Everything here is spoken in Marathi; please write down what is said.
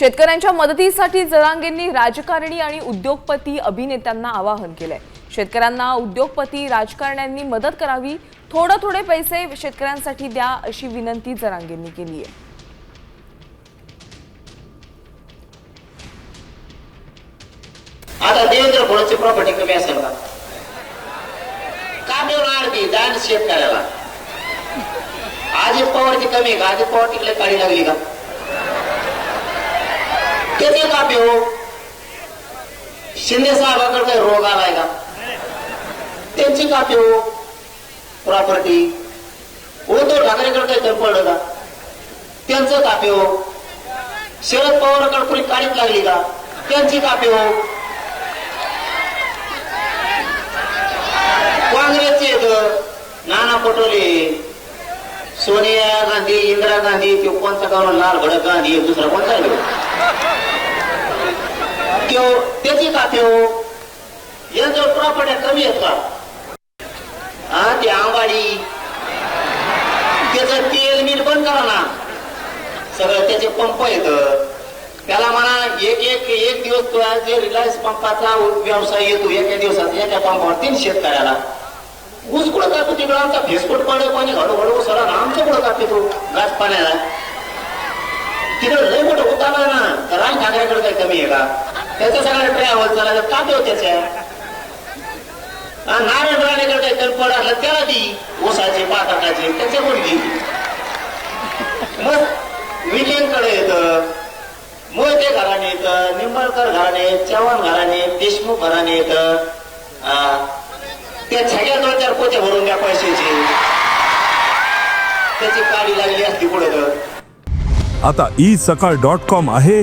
शेतकऱ्यांच्या मदतीसाठी जरांगेंनी राजकारणी आणि उद्योगपती अभिनेत्यांना आवाहन केलंय. शेतकऱ्यांना उद्योगपती राजकारण्यांनी मदत करावी थोडे थोडे पैसे शेतकऱ्यांसाठी द्या अशी विनंती जरांगेंनी केली आहे आता देवेंद्र फडणवीसची प्रॉपर्टी कमी असेल का? मिळणार ती दान शेतकऱ्याला. अजित पवारची कमी का? अजित पवार तिकडे काढी लागली का? त्याचे का पिऊ शिंदे साहेबाकडे काही रोग आलाय का त्यांची हो? का पिऊ प्रॉपर्टी। उद्धव ठाकरेकडे काही कमी पडलं का त्यांचं हो? का पिऊ शरद पवारकडे कुणी काढीत लागली का त्यांची का पिऊ काँग्रेसचे नाना पटोले सोनिया गांधी इंदिरा गांधी किंवा कोणता गाव? लाल भडक गांधी दुसरा कोणता ठेव त्याची का ठेव यांच्यावर प्रॉपर्ट्या कमी आहेत का हा ते आंबाडी. त्याचं तेल मीठ बंद करा ना. सगळं त्याचे पंप येत त्याला म्हणा एक एक एक दिवस तुला जे रिलायन्स पंपाचा व्यवसाय येतो एका दिवसात एका पंपावर तीन शेतकऱ्याला. ऊस कुठं कापतो तिकडं? आमचा फेसबुक पाणी कोणी हळूहळू सरा आमचं कुठं कापते तो? गाछ पाण्याला. तिकडं लय मोठं होता ना. तर राज ठाकरेकडे काही कमी आहे का? त्याचं सगळं ट्रॅव्हल चालायचं कापतो त्याच्या नारायण राणेकडे तर कमी त्याला दी ऊसाचे पाटाचे त्याच्या मुलगी मग विलियनकडे येतं मोहिते घराणे येतं निंबाळकर घराणे चव्हाण घराणे देशमुख घराणे येतं. त्या छग्या दोन चार पोते भरून द्या पैशाची. त्याची काडी लागली असती पुढे आता ई सकाळ डॉट कॉम आहे.